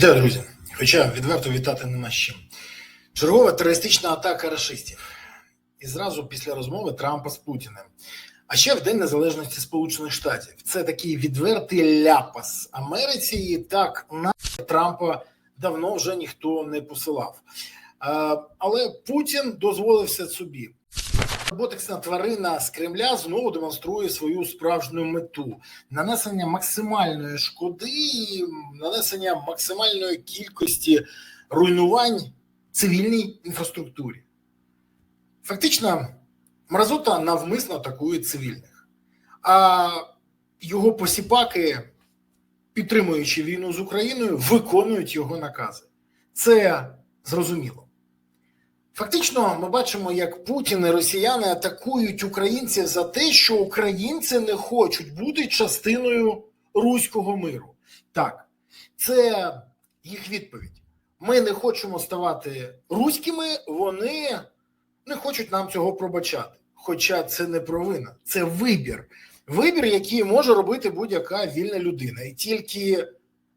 Вітаю, друзі. Хоча відверто вітати нема з чим. Чергова терористична атака рашистів. І зразу після розмови Трампа з Путіним. А ще в День Незалежності Сполучених Штатів. Це такий відвертий ляпас Америці, і так на Трампа давно вже ніхто не посилав. Але Путін дозволився собі. Роботексна тварина з Кремля знову демонструє свою справжню мету нанесення максимальної шкоди, і нанесення максимальної кількості руйнувань цивільній інфраструктурі. Фактично, мразота навмисно атакує цивільних, а його посіпаки, підтримуючи війну з Україною, виконують його накази. Це зрозуміло. Фактично, ми бачимо, як Путін і росіяни атакують українців за те, що українці не хочуть бути частиною руського миру. Так, це їх відповідь. Ми не хочемо ставати руськими, вони не хочуть нам цього пробачати. Хоча це не провина, це вибір. Вибір, який може робити будь-яка вільна людина. І тільки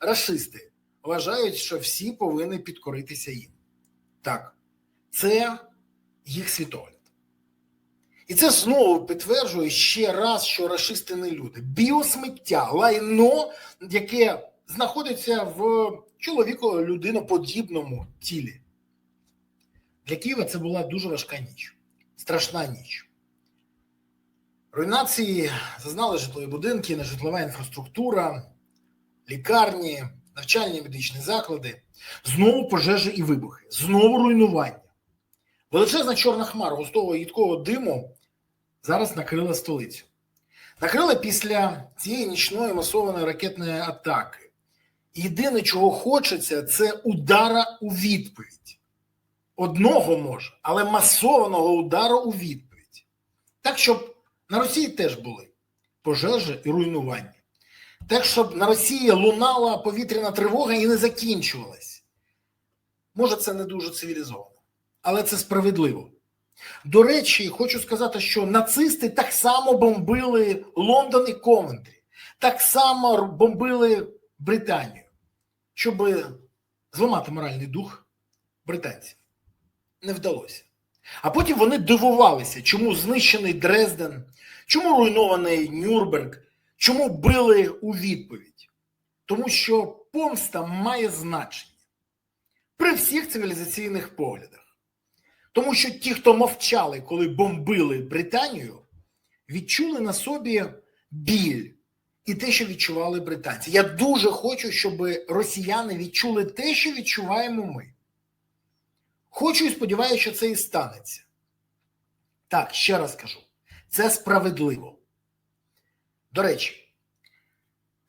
расисти вважають, що всі повинні підкоритися їм. Так це їх світогляд. І це знову підтверджує ще раз, що расисти не люди. Біосміття, лайно, яке знаходиться в чоловіку людиноподібному тілі. Для Києва це була дуже важка ніч, страшна ніч. Руйнації зазнали житлові будинки, нежитлова інфраструктура, лікарні, навчальні медичні заклади, знову пожежі і вибухи, знову руйнування. Величезна чорна хмара густого їдкого диму зараз накрила столицю. Накрила після цієї нічної масованої ракетної атаки. Єдине, чого хочеться, це удара у відповідь. Одного може, але масованого удару у відповідь. Так, щоб на Росії теж були пожежі і руйнування. Так, щоб на Росії лунала повітряна тривога і не закінчувалась. Може, це не дуже цивілізовано але це справедливо. До речі, хочу сказати, що нацисти так само бомбили Лондон і Ковентрі, так само бомбили Британію, щоб зламати моральний дух британців. Не вдалося. А потім вони дивувалися, чому знищений Дрезден, чому руйнований Нюрнберг, чому били у відповідь. Тому що помста має значення при всіх цивілізаційних поглядах. Тому що ті, хто мовчали, коли бомбили Британію, відчули на собі біль і те, що відчували британці. Я дуже хочу, щоб росіяни відчули те, що відчуваємо ми. Хочу і сподіваюся, що це і станеться. Так, ще раз кажу: це справедливо. До речі.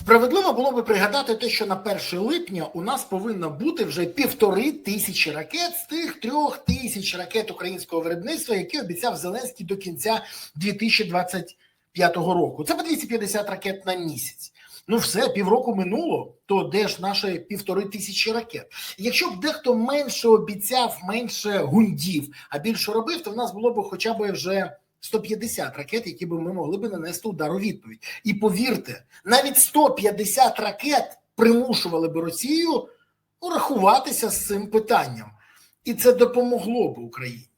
Справедливо було би пригадати те, що на 1 липня у нас повинно бути вже півтори тисячі ракет з тих трьох тисяч ракет українського виробництва, які обіцяв Зеленський до кінця 2025 року. Це по 250 ракет на місяць. Ну, все, півроку минуло, то де ж наші півтори тисячі ракет? Якщо б дехто менше обіцяв, менше гундів, а більше робив, то в нас було б хоча б вже. 150 ракет, які би ми могли би нанести удар у відповідь. І повірте, навіть 150 ракет примушували би Росію урахуватися з цим питанням. І це допомогло б Україні.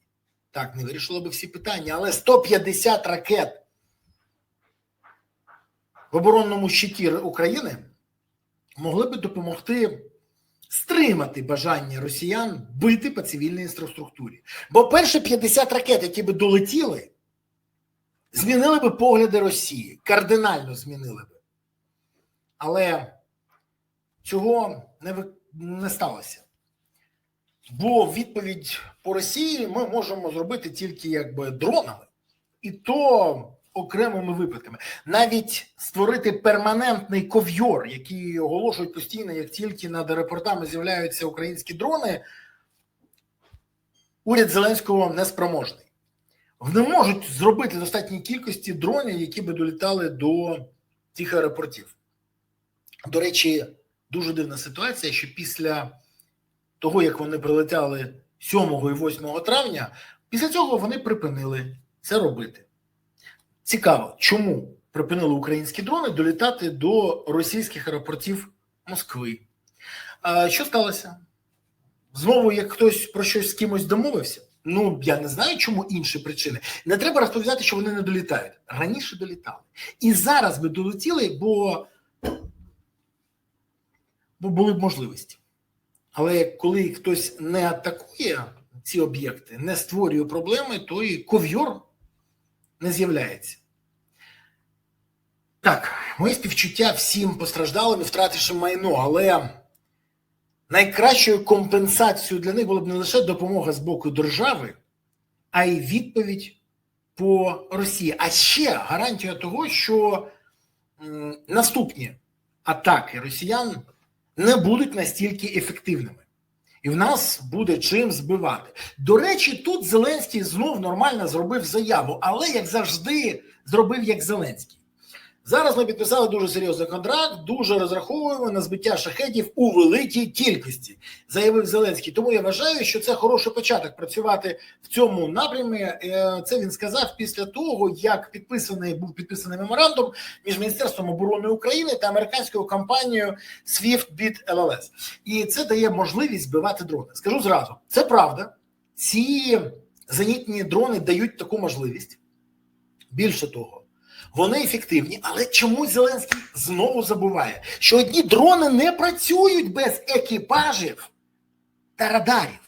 Так, не вирішило би всі питання, але 150 ракет в оборонному щиті України могли би допомогти стримати бажання росіян бити по цивільній інфраструктурі. Бо перші 50 ракет, які би долетіли, змінили би погляди Росії, кардинально змінили би. Але цього не не сталося. Бо відповідь по Росії ми можемо зробити тільки якби дронами, і то окремими випадками. Навіть створити перманентний ковйор, який оголошують постійно, як тільки над аеропортами з'являються українські дрони, уряд Зеленського не не можуть зробити достатній кількості дронів, які би долітали до цих аеропортів. До речі, дуже дивна ситуація, що після того, як вони прилетяли 7 і 8 травня, після цього вони припинили це робити. Цікаво, чому припинили українські дрони долітати до російських аеропортів Москви, А, що сталося? Знову, як хтось про щось з кимось домовився. Ну, я не знаю, чому інші причини. Не треба розповідати, що вони не долітають. Раніше долітали. І зараз би долетіли, бо, бо були б можливості. Але коли хтось не атакує ці об'єкти, не створює проблеми, то і ковйор не з'являється. Так, моє співчуття всім постраждалим і втратившим майно, але найкращою компенсацією для них була б не лише допомога з боку держави, а й відповідь по Росії. А ще гарантія того, що наступні атаки росіян не будуть настільки ефективними. І в нас буде чим збивати. До речі, тут Зеленський знов нормально зробив заяву, але як завжди, зробив як Зеленський. Зараз ми підписали дуже серйозний контракт, дуже розраховуємо на збиття шахедів у великій кількості, заявив Зеленський. Тому я вважаю, що це хороший початок працювати в цьому напрямі. Е, Це він сказав після того, як підписаний був підписаний меморандум між Міністерством оборони України та американською компанією SwiftBit LLS. І це дає можливість збивати дрони. Скажу зразу, це правда. Ці зенітні дрони дають таку можливість. Більше того. Вони ефективні, але чомусь Зеленський знову забуває, що одні дрони не працюють без екіпажів та радарів.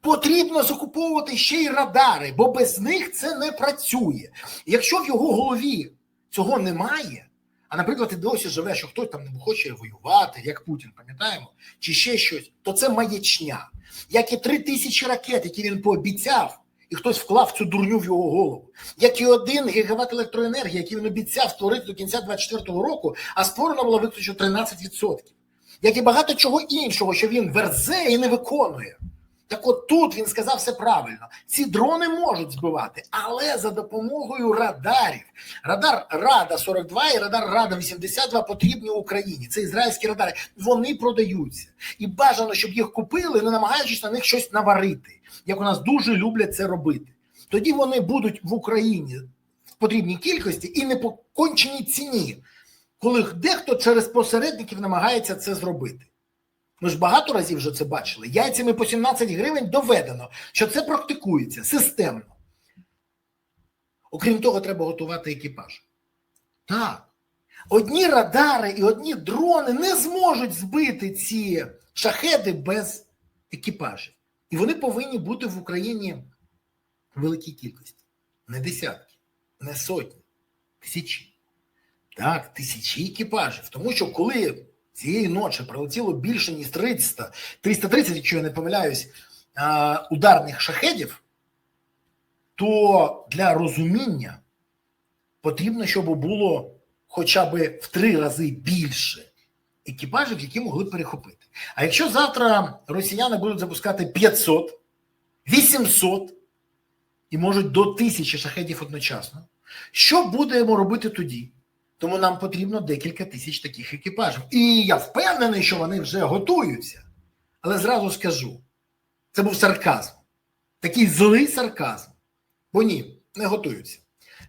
Потрібно закуповувати ще й радари, бо без них це не працює. Якщо в його голові цього немає, а наприклад, і досі живе, що хтось там не хоче воювати, як Путін, пам'ятаємо, чи ще щось, то це маячня. Як і три тисячі ракет, які він пообіцяв, і хтось вклав цю дурню в його голову. Як і один гігават електроенергії, який він обіцяв створити до кінця 2024 року, а створено було виключно 13%. Як і багато чого іншого, що він верзе і не виконує. Так от тут він сказав все правильно: ці дрони можуть збивати, але за допомогою радарів. Радар Рада 42 і радар Рада 82 потрібні Україні. Це ізраїльські радари. Вони продаються. І бажано, щоб їх купили, не намагаючись на них щось наварити, як у нас дуже люблять це робити. Тоді вони будуть в Україні в потрібній кількості і не по конченій ціні, коли дехто через посередників намагається це зробити. Ми ж багато разів вже це бачили. Яйцями по 17 гривень доведено, що це практикується системно. Окрім того, треба готувати екіпаж. Так. Одні радари і одні дрони не зможуть збити ці шахеди без екіпажів. І вони повинні бути в Україні в великій кількості. Не десятки, не сотні, тисячі. Так, тисячі екіпажів. Тому що коли цієї ночі прилетіло більше ніж 300, 330, якщо я не помиляюсь, ударних шахедів, то для розуміння потрібно, щоб було хоча б в три рази більше екіпажів, які могли перехопити. А якщо завтра росіяни будуть запускати 500, 800 і можуть до тисячі шахедів одночасно, що будемо робити тоді? Тому нам потрібно декілька тисяч таких екіпажів. І я впевнений, що вони вже готуються. Але зразу скажу: це був сарказм. Такий злий сарказм. Бо ні, не готуються.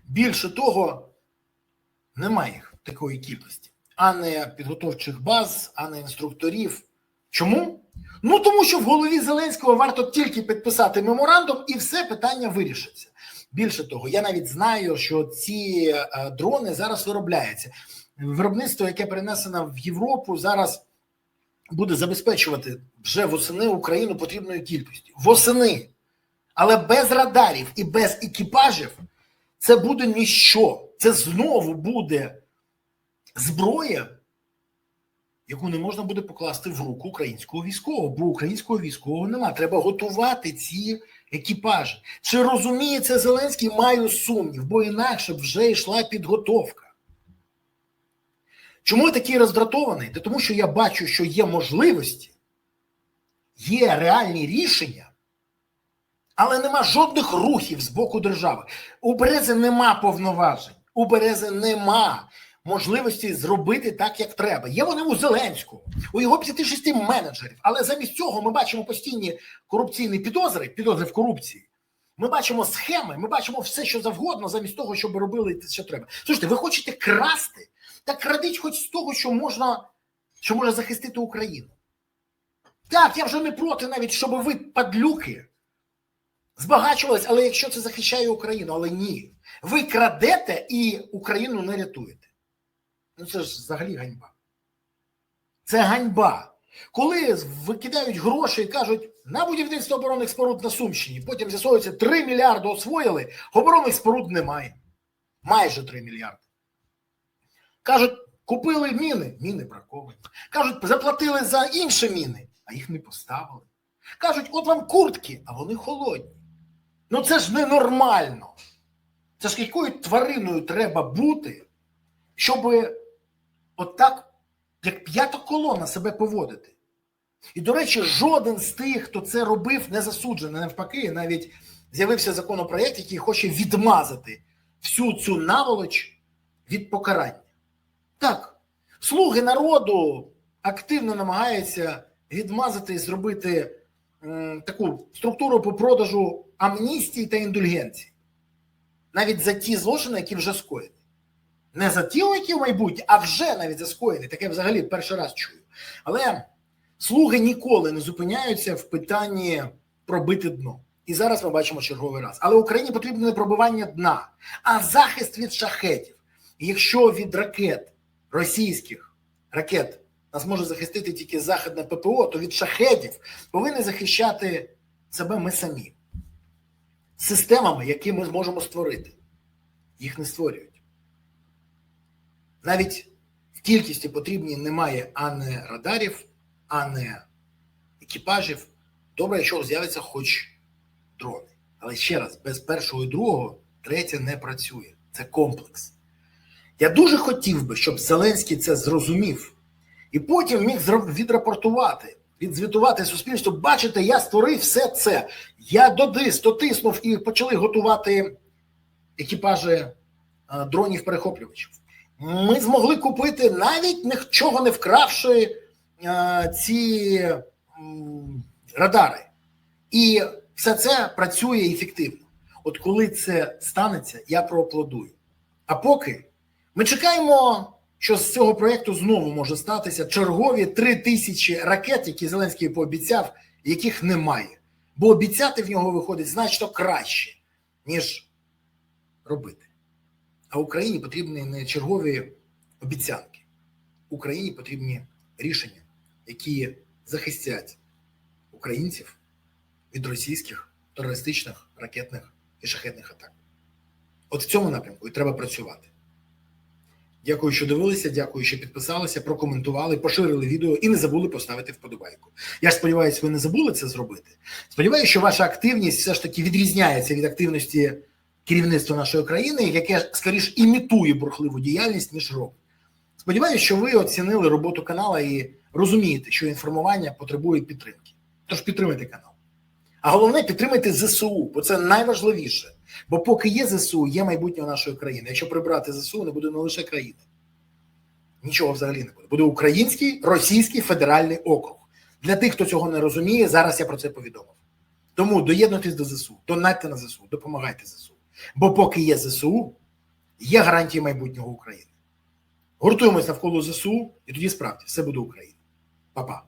Більше того, немає такої кількості, а не підготовчих баз, а не інструкторів. Чому? Ну тому що в голові Зеленського варто тільки підписати меморандум, і все питання вирішиться. Більше того, я навіть знаю, що ці е, дрони зараз виробляються. Виробництво, яке перенесено в Європу, зараз буде забезпечувати вже восени Україну потрібною кількістю. Восени. Але без радарів і без екіпажів це буде ніщо. Це знову буде зброя, яку не можна буде покласти в руку українського військового, бо українського військового нема. Треба готувати ці екіпажі. Чи розуміє це Зеленський? Маю сумнів, бо інакше вже йшла підготовка. Чому я такий роздратований? Та тому що я бачу, що є можливості, є реальні рішення, але нема жодних рухів з боку держави. У Берези нема повноважень, у Берези нема можливості зробити так, як треба. Є вони у Зеленського, у його 56 менеджерів. Але замість цього ми бачимо постійні корупційні підозри, підозри в корупції. Ми бачимо схеми, ми бачимо все, що завгодно, замість того, щоб робили те, що треба. Слушайте, ви хочете красти? Так крадіть хоч з того, що можна, що може захистити Україну. Так, я вже не проти навіть, щоб ви, падлюки, збагачувались, але якщо це захищає Україну, але ні. Ви крадете і Україну не рятуєте. Ну це ж взагалі ганьба. Це ганьба. Коли викидають гроші і кажуть на будівництво оборонних споруд на Сумщині, потім з'ясовується 3 мільярди освоїли, оборонних споруд немає. Майже 3 мільярди. Кажуть, купили міни, міни браковані. Кажуть, заплатили за інші міни, а їх не поставили. Кажуть, от вам куртки, а вони холодні. Ну це ж ненормально. Це ж якою твариною треба бути, щоб отак, як п'ята колона, себе поводити. І, до речі, жоден з тих, хто це робив, не засуджений. Навпаки, навіть з'явився законопроєкт, який хоче відмазати всю цю наволоч від покарання. Так, слуги народу активно намагаються відмазати і зробити м, таку структуру по продажу амністії та індульгенції. Навіть за ті злочини, які вже скоєні. Не за ті, які в майбутнє, а вже навіть за скоєні. Таке взагалі перший раз чую. Але слуги ніколи не зупиняються в питанні пробити дно. І зараз ми бачимо черговий раз. Але Україні потрібно не пробивання дна, а захист від шахетів. Якщо від ракет російських ракет нас може захистити тільки західне ППО, то від шахетів повинні захищати себе ми самі системами, які ми зможемо створити. Їх не створюють. Навіть в кількості потрібній немає а не радарів, а не екіпажів. Добре, якщо з'явиться хоч дрони. Але ще раз, без першого і другого третє не працює. Це комплекс. Я дуже хотів би, щоб Зеленський це зрозумів і потім міг відрапортувати, відзвітувати суспільству. Бачите, я створив все це. Я додис, дотиснув і почали готувати екіпажі е, дронів перехоплювачів. Ми змогли купити навіть нічого не вкравши е, ці радари. І все це працює ефективно. От коли це станеться, я проаплодую. А поки ми чекаємо, що з цього проєкту знову може статися чергові три тисячі ракет, які Зеленський пообіцяв, яких немає. Бо обіцяти в нього виходить значно краще, ніж робити. А Україні потрібні не чергові обіцянки. Україні потрібні рішення, які захистять українців від російських терористичних ракетних і шахетних атак. От в цьому напрямку і треба працювати. Дякую, що дивилися, дякую, що підписалися, прокоментували, поширили відео і не забули поставити вподобайку. Я сподіваюся, ви не забули це зробити. Сподіваюся, що ваша активність все ж таки відрізняється від активності керівництва нашої країни, яке скоріш імітує бурхливу діяльність, ніж робить. Сподіваюся, що ви оцінили роботу канала і розумієте, що інформування потребує підтримки. Тож підтримайте канал. А головне підтримайте ЗСУ, бо це найважливіше. Бо поки є ЗСУ, є майбутнє нашої країни. Якщо прибрати ЗСУ, не буде не лише країни. Нічого взагалі не буде. Буде український російський федеральний округ. Для тих, хто цього не розуміє, зараз я про це повідомив. Тому доєднуйтесь до ЗСУ, донатьте на ЗСУ, допомагайте ЗСУ. Бо поки є ЗСУ, є гарантії майбутнього України. Гуртуємось навколо ЗСУ, і тоді справді все буде Україна. Па-па.